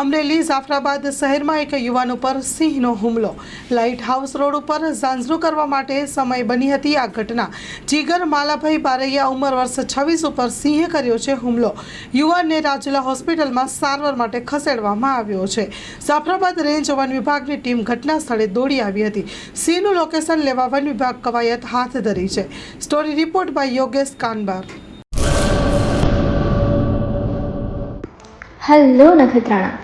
અમરેલી જાફરાબાદ શહેરમાં એક યુવાન ઉપર સિંહનો હુમલો. લાઇટ હાઉસ રોડ ઉપર ઝાંઝરું કરવા માટે સમય બની હતી આ ઘટના. જીગર માલાભાઈ બારૈયા ઉંમર વર્ષ છવ્વીસ ઉપર સિંહે કર્યો છે હુમલો. યુવાનને રાજુલા હોસ્પિટલમાં સારવાર માટે ખસેડવામાં આવ્યો છે. જાફરાબાદ રેન્જ વન વિભાગની ટીમ ઘટના સ્થળે દોડી આવી હતી. સિંહનું લોકેશન લેવા વન વિભાગ કવાયત હાથ ધરી છે. Story report by Yogesh Kanbar. Hello Nakhatrana.